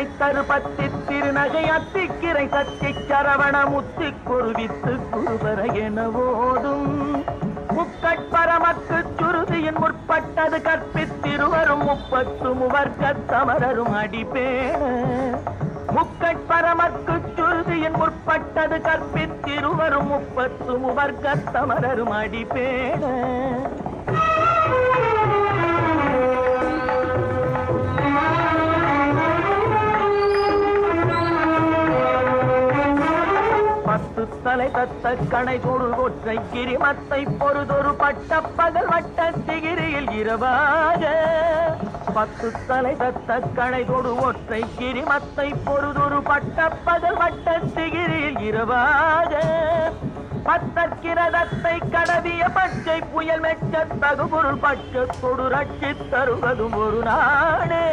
பறை தருபத்தி திருநகை அத்திக்கிரை சத்தி சரவண முத்தி குருவித்து குருவர என ஓதும் முக்கட்பரமக்கு சுருதியின் முற்பட்டது கற்பித்திருவரும் முப்பத்து முவர்க்க சமரரும் அடிப்பேண முக்கட்பரமக்கு சுருதியின் முற்பட்டது கற்பித்திருவரும் முப்பத்து முவர்க்க சமரரும் அடிப்பேண பத்து தலை தத்த கணை கொடு கொற்றை கிரிமத்தை பொறுதொரு பட்ட பகல் வட்ட சிகிரியில் இரவாக. பத்து தலை தத்த கணை கொடு ஒற்றை கிரிமத்தை பொறுதொரு பட்ட பகல் வட்ட சிகிரியில் இரவாக. பத்தற்கிரதத்தை கடவிய பச்சை புயல் மெச்ச தகுபொருள் கொடு ரட்சி தருவதும் ஒரு நாடு.